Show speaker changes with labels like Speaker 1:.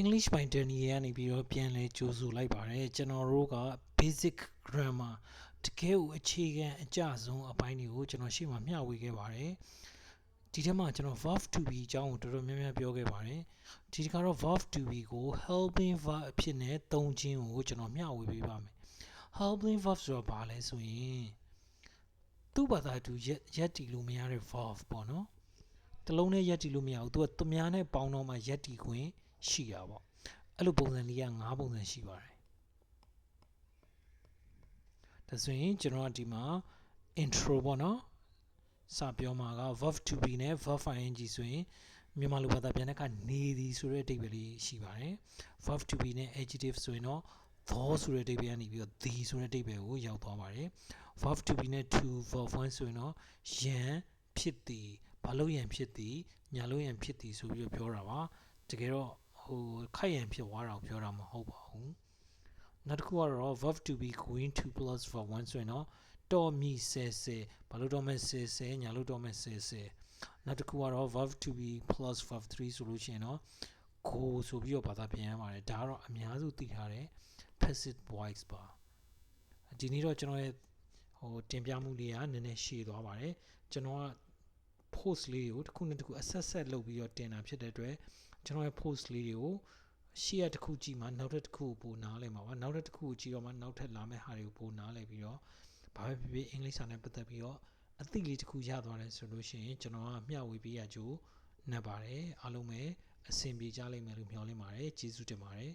Speaker 1: English by Danny ကနေပြီးတော့ပြန်လဲကြိုးဆိုလိုက်ပါတယ်ကျွန်တော်တို့က basic grammar တကယ်ကိုအခြေခံအကျဆုံးအပိုင်းတွေကိုကျွန်တော်ရှေ့မှာမျှဝေခဲ့ပါတယ်ဒီထဲမှာကျွန်တော် verb to be အကြောင်းကိုတော်တော်များများပြောခဲ့ပါတယ်ဒီတစ်ခါတော့ verb to be ကို helping verb အဖြစ်နဲ့သုံးခြင်းကိုကျွန်တော်မျှဝေပေးပါမယ် helping verb ဆိုတော့ဘာလဲဆိုရင်သူ့ဘာသာသူရက်ရက်တီလို့မရတဲ့ verb ပေါ့နော်တလုံးနဲ့ရက်တီလို့မရဘူးသူကသူများနဲ့ပေါင်းတော့မှရက်တီခွင့် ရှိတာပေါ့အဲ့လိုပုံစံလေးက၅ပုံစံရှိပါတယ်ဒါဆိုရင်ကျွန်တော်ကဒီမှာ intro ပေါ့နော်စပြောမှာက verb to be နဲ့ verb ing ဆိုရင်မြန်မာလိုဘာသာပြန်တဲ့အခါနေသည်ဆိုတဲ့အဓိပ္ပာယ်လေးရှိပါတယ် verb to be နဲ့ adjective ဆိုရင်တော့ the ဆိုတဲ့အဓိပ္ပာယ်ကနေပြီးတော့ the ဆိုတဲ့အဓိပ္ပာယ်ကိုရောက်သွားပါတယ် verb to be နဲ့ to verb 1ဆိုရင်တော့ယံဖြစ်သည်ဘာလို့ယံဖြစ်သည်ညာလို့ယံဖြစ်သည်ဆိုပြီးတော့ပြောတာပါတကယ်တော့ ဟိုခိုက်ရန်ဖြစ်သွားတာကိုပြောတာမဟုတ်ပါဘူးနောက်တစ်ခုကတော့ verb to be going to plus verb 1ဆိုရင်တော့တော်မီဆဲဆဲဘာလို့တော့မဲ့ဆဲဆဲညာလို့တော့မဲ့ဆဲဆဲနောက်တစ်ခုကတော့ verb to be plus verb 3ဆိုလို့ရှိရင်တော့ go ဆိုပြီးတော့ဘာသာပြန်ရပါတယ်ဒါကတော့အများစုသိထားတဲ့ passive voice ပါဒီနေ့တော့ကျွန်တော်ရဲ့ဟိုတင်ပြမှုလေးကနည်းနည်းရှည်သွားပါတယ်ကျွန်တော်က post လေးကိုတစ်ခုနဲ့တစ်ခုအဆက်ဆက်လုပ်ပြီးတော့တင်တာဖြစ်တဲ့အတွက် ကျွန်တော်ရဲ့ post လေးတွေကိုရှေ့ရတစ်ခုကြည့်မှနောက်တစ်ခုကိုပို့နားလည်မှာပါနောက်တစ်ခုကိုကြည့်တော့မှနောက်ထပ်လာမယ့်ဟာတွေကိုပို့နားလည်ပြီးတော့ဘာပဲဖြစ်ဖြစ်အင်္ဂလိပ်စာနဲ့ပတ်သက်ပြီးတော့အသိလေးတစ်ခုရသွားတယ်ဆိုလို့ရှိရင်ကျွန်တော်ကမျှဝေပေးရကြိုးနှက်ပါတယ်အားလုံးပဲအဆင်ပြေကြလိမ့်မယ်လို့မျှော်လင့်ပါတယ်ကျေးဇူးတင်ပါတယ်